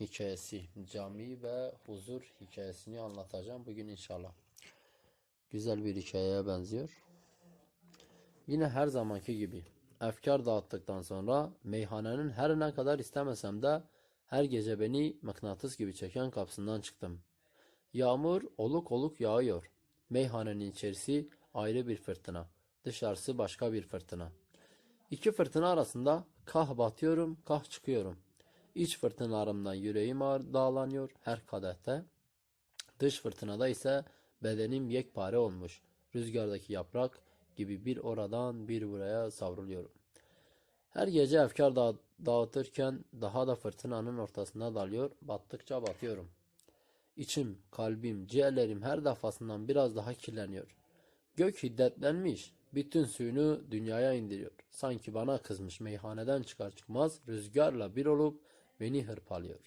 hikayesi, cami ve huzur hikayesini anlatacağım bugün inşallah. Güzel bir hikayeye benziyor. Yine her zamanki gibi efkar dağıttıktan sonra meyhanenin her ne kadar istemesem de her gece beni mıknatıs gibi çeken kapısından çıktım. Yağmur oluk oluk yağıyor. Meyhanenin içerisi ayrı bir fırtına, dışarısı başka bir fırtına. İki fırtına arasında kah batıyorum, kah çıkıyorum. İç fırtınalarımdan yüreğim dağlanıyor her kadehte. Dış fırtınada ise bedenim yekpare olmuş. Rüzgardaki yaprak gibi bir oradan bir buraya savruluyorum. Her gece efkar da- dağıtırken daha da fırtınanın ortasına dalıyor, battıkça batıyorum. İçim, kalbim, ciğerlerim her defasından biraz daha kirleniyor. Gök hiddetlenmiş, bütün suyunu dünyaya indiriyor. Sanki bana kızmış meyhaneden çıkar çıkmaz rüzgarla bir olup beni hırpalıyor.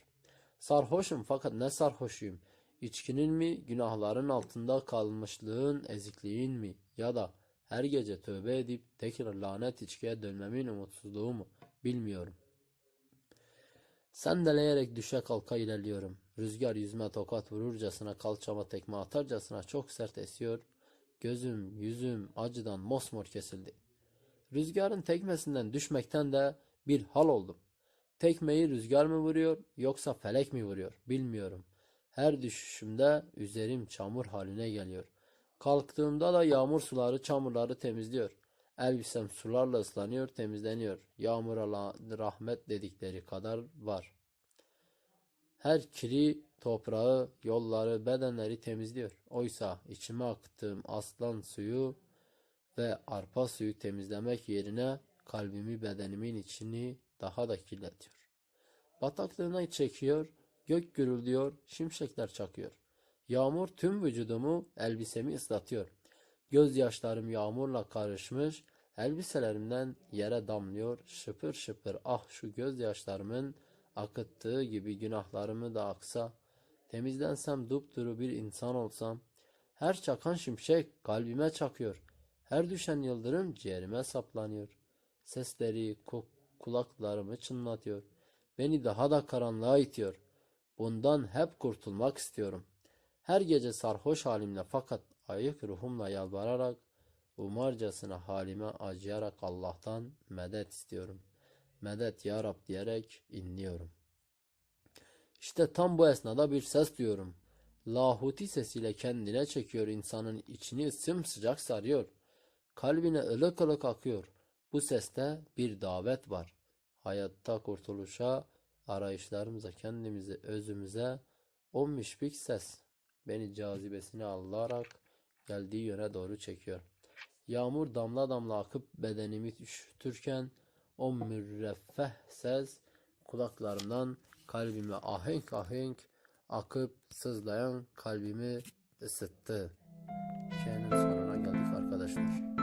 Sarhoşum fakat ne sarhoşuyum? İçkinin mi, günahların altında kalmışlığın, ezikliğin mi? Ya da her gece tövbe edip tekrar lanet içkiye dönmemin umutsuzluğu mu? Bilmiyorum. Sendeleyerek düşe kalka ilerliyorum. Rüzgar yüzüme tokat vururcasına kalçama tekme atarcasına çok sert esiyor. Gözüm, yüzüm acıdan mosmor kesildi. Rüzgarın tekmesinden düşmekten de bir hal oldum. Tekmeyi rüzgar mı vuruyor yoksa felek mi vuruyor bilmiyorum. Her düşüşümde üzerim çamur haline geliyor. Kalktığımda da yağmur suları çamurları temizliyor. Elbisem sularla ıslanıyor, temizleniyor. Yağmura rahmet dedikleri kadar var. Her kiri toprağı, yolları, bedenleri temizliyor. Oysa içime akıttığım aslan suyu ve arpa suyu temizlemek yerine kalbimi, bedenimin içini daha da kirletiyor. Bataklığına çekiyor, gök gürülüyor, şimşekler çakıyor. Yağmur tüm vücudumu, elbisemi ıslatıyor. Gözyaşlarım yağmurla karışmış, elbiselerimden yere damlıyor, şıpır şıpır. Ah şu gözyaşlarımın akıttığı gibi günahlarımı da aksa, temizlensem dupduru bir insan olsam, her çakan şimşek kalbime çakıyor, her düşen yıldırım ciğerime saplanıyor. Sesleri ku- kulaklarımı çınlatıyor, beni daha da karanlığa itiyor. Bundan hep kurtulmak istiyorum. Her gece sarhoş halimle fakat ayık ruhumla yalvararak, umarcasına halime acıyarak Allah'tan medet istiyorum. Medet ya Rab diyerek inliyorum. İşte tam bu esnada bir ses duyuyorum. Lahuti sesiyle kendine çekiyor insanın içini sımsıcak sarıyor. Kalbine ılık ılık akıyor. Bu seste bir davet var. Hayatta kurtuluşa, arayışlarımıza, kendimizi, özümüze o müşfik ses beni cazibesine alarak geldiği yöne doğru çekiyor. Yağmur damla damla akıp bedenimi üşütürken o mürreffeh ses kulaklarımdan kalbime ahenk ahenk akıp sızlayan kalbimi ısıttı. Hikayenin sonuna geldik arkadaşlar.